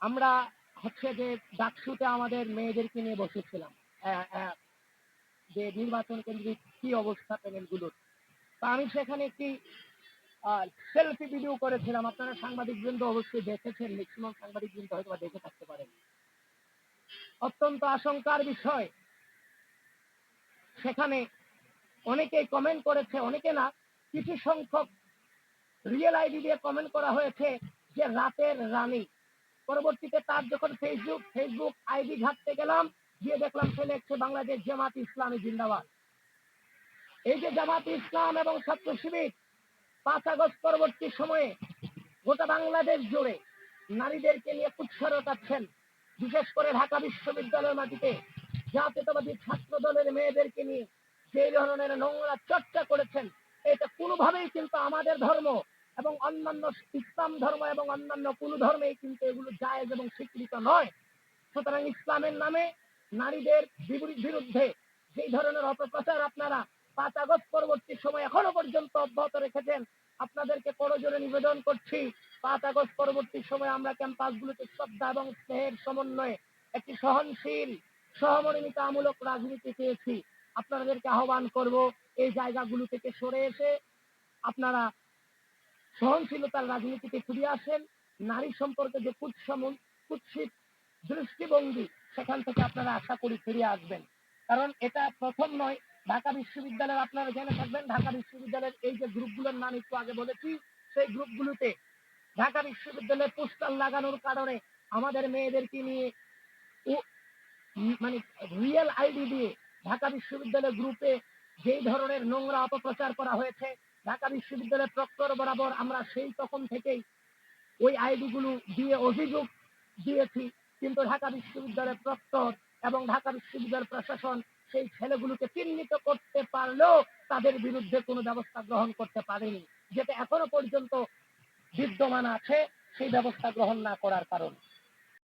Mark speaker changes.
Speaker 1: আমরা হচ্ছে যে ডাকসুতে আমাদের মেয়েদেরকে নিয়ে বসেছিলাম। যে নির্বাচন কেন্দ্রিক কি অবস্থা প্যানেলগুলোর। তা আমি সেখানে একটি সেলফি ভিডিও করেছিলাম। আপনারা সাংবাদিক বৃন্দ অবশ্যই দেখেছেন ম্যাক্সিমাম সাংবাদিক বৃন্দ হয়তো দেখে থাকতে পারেন। অত্যন্ত আশঙ্কার বিষয়। সেখানে অনেকেই কমেন্ট করেছে, অনেকে না, কিছু সংখ্যক রিয়েল আইডি দিয়ে কমেন্ট করা হয়েছে যে রাতের রানী। পরবর্তীতে তার যখন ফেসবুক ফেসবুক আইডি ঘাটতে গেলাম, গিয়ে দেখলাম সে লিখছে বাংলাদেশ জামাত ইসলামী জিন্দাবাদ। এই যে জামাত ইসলাম এবং ছাত্র শিবির পাঁচ আগস্ট পরবর্তী সময়ে গোটা বাংলাদেশ জুড়ে নারীদেরকে নিয়ে কুৎসা রটাচ্ছেন। বিশেষ করে ঢাকা বিশ্ববিদ্যালয়ের মাটিতে জাতীয়তাবাদী ছাত্র দলের মেয়েদেরকে নিয়ে যে ধরনের নোংরা চর্চা করেছেন, এটা কোনোভাবেই কিন্তু আমাদের ধর্ম এবং অন্যান্য ইসলাম ধর্ম এবং অন্যান্য কোন ধর্মেই কিন্তু এগুলো জায়েজ এবং স্বীকৃত নয়। সুতরাং ইসলামের নামে নারীদের বিরুদ্ধে যেই ধরনের অপপ্রচার আপনারা পাঁচ আগস্ট পরবর্তী সময় এখনও পর্যন্ত অব্যাহত রেখেছেন, আপনাদেরকে করজোরে নিবেদন করছি, পাঁচ আগস্ট পরবর্তী সময় আমরা ক্যাম্পাসগুলোতে শ্রদ্ধা এবং স্নেহের সমন্বয়ে একটি সহনশীল, সহমর্মিতামূলক রাজনীতি চেয়েছি আপনাদেরকে আহ্বান করব, এই জায়গাগুলো থেকে সরে এসে আপনারা সহনশীলতার রাজনীতিতে ফিরে আসেন। নারী সম্পর্কে যে কুৎসম কুৎসিত দৃষ্টিভঙ্গি, সেখান থেকে আপনারা আশা করি ফিরে আসবেন। কারণ এটা প্রথম নয়। ঢাকা বিশ্ববিদ্যালয়ের আপনারা জেনে থাকবেন, ঢাকা বিশ্ববিদ্যালয়ের এই যে গ্রুপগুলোর নাম একটু আগে বলেছি, সেই গ্রুপগুলোতে ঢাকা বিশ্ববিদ্যালয়ে পোস্টার লাগানোর কারণে আমাদের মেয়েদেরকে নিয়ে মানে রিয়েল আইডি দিয়ে ঢাকা বিশ্ববিদ্যালয় গ্রুপে যেই ধরনের নোংরা অপপ্রচার করা হয়েছে ঢাকা বিশ্ববিদ্যালয়ের প্রক্টর বরাবর আমরা সেই তখন থেকেই ওই আইডি গুলো দিয়ে অভিযোগ দিয়েছি। কিন্তু ঢাকা বিশ্ববিদ্যালয়ের প্রক্টর এবং ঢাকা বিশ্ববিদ্যালয় প্রশাসন সেই ছেলেগুলোকে চিহ্নিত করতে পারলেও তাদের বিরুদ্ধে কোনো ব্যবস্থা গ্রহণ করতে পারেনি, যেটা এখনও পর্যন্ত বিদ্যমান আছে, সেই ব্যবস্থা গ্রহণ না করার কারণ।